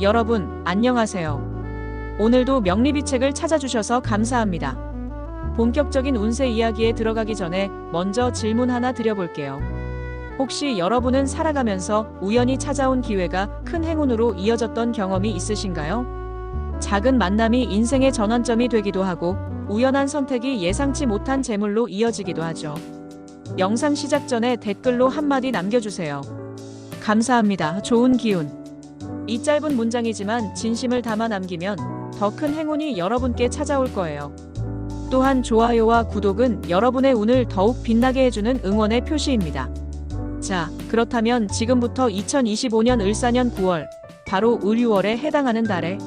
여러분, 안녕하세요. 오늘도 명리비 책을 찾아주셔서 감사합니다. 본격적인 운세 이야기에 들어가기 전에 먼저 질문 하나 드려볼게요. 혹시 여러분은 살아가면서 우연히 찾아온 기회가 큰 행운으로 이어졌던 경험이 있으신가요? 작은 만남이 인생의 전환점이 되기도 하고 우연한 선택이 예상치 못한 재물로 이어지기도 하죠. 영상 시작 전에 댓글로 한마디 남겨주세요. 감사합니다. 좋은 기운. 이 짧은 문장이지만 진심을 담아 남기면 더 큰 행운이 여러분께 찾아올 거예요. 또한 좋아요와 구독은 여러분의 운을 더욱 빛나게 해주는 응원의 표시입니다. 자, 그렇다면 지금부터 2025년 을사년 9월, 바로 을유월에 해당하는 달에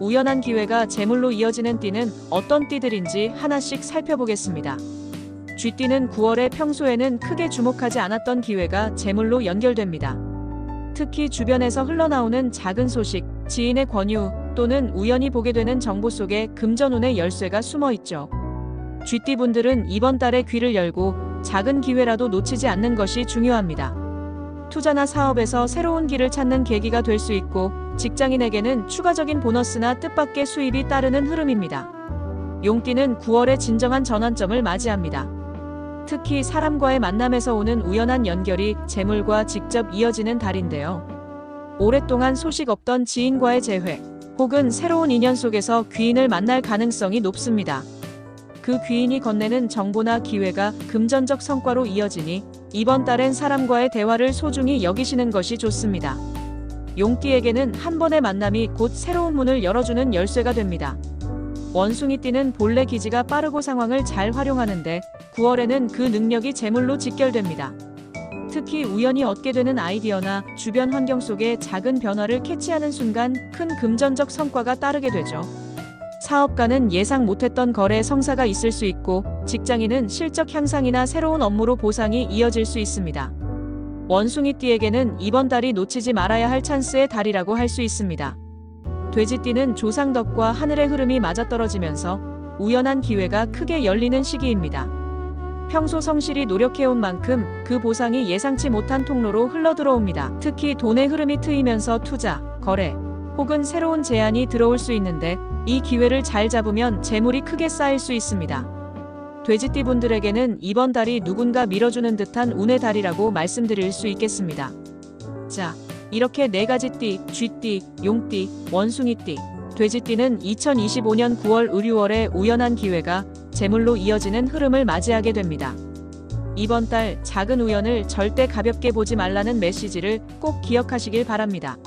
우연한 기회가 재물로 이어지는 띠는 어떤 띠들인지 하나씩 살펴보겠습니다. 쥐띠는 9월에 평소에는 크게 주목하지 않았던 기회가 재물로 연결됩니다. 특히 주변에서 흘러나오는 작은 소식, 지인의 권유 또는 우연히 보게 되는 정보 속에 금전운의 열쇠가 숨어 있죠. 쥐띠 분들은 이번 달에 귀를 열고 작은 기회라도 놓치지 않는 것이 중요합니다. 투자나 사업에서 새로운 길을 찾는 계기가 될 수 있고 직장인에게는 추가적인 보너스나 뜻밖의 수입이 따르는 흐름입니다. 용띠는 9월의 진정한 전환점을 맞이합니다. 특히 사람과의 만남에서 오는 우연한 연결이 재물과 직접 이어지는 달인데요. 오랫동안 소식 없던 지인과의 재회, 혹은 새로운 인연 속에서 귀인을 만날 가능성이 높습니다. 그 귀인이 건네는 정보나 기회가 금전적 성과로 이어지니 이번 달엔 사람과의 대화를 소중히 여기시는 것이 좋습니다. 용띠에게는 한 번의 만남이 곧 새로운 문을 열어주는 열쇠가 됩니다. 원숭이띠는 본래 기지가 빠르고 상황을 잘 활용하는데 9월에는 그 능력이 재물로 직결됩니다. 특히 우연히 얻게 되는 아이디어나 주변 환경 속에 작은 변화를 캐치하는 순간 큰 금전적 성과가 따르게 되죠. 사업가는 예상 못했던 거래 성사가 있을 수 있고 직장인은 실적 향상이나 새로운 업무로 보상이 이어질 수 있습니다. 원숭이띠에게는 이번 달이 놓치지 말아야 할 찬스의 달이라고 할 수 있습니다. 돼지띠는 조상덕과 하늘의 흐름이 맞아떨어지면서 우연한 기회가 크게 열리는 시기입니다. 평소 성실히 노력해온 만큼 그 보상이 예상치 못한 통로로 흘러들어옵니다. 특히 돈의 흐름이 트이면서 투자, 거래, 혹은 새로운 제안이 들어올 수 있는데 이 기회를 잘 잡으면 재물이 크게 쌓일 수 있습니다. 돼지띠 분들에게는 이번 달이 누군가 밀어주는 듯한 운의 달이라고 말씀드릴 수 있겠습니다. 자, 이렇게 네 가지 띠, 쥐띠, 용띠, 원숭이띠, 돼지띠는 2025년 9월 의류월의 우연한 기회가 재물로 이어지는 흐름을 맞이하게 됩니다. 이번 달 작은 우연을 절대 가볍게 보지 말라는 메시지를 꼭 기억하시길 바랍니다.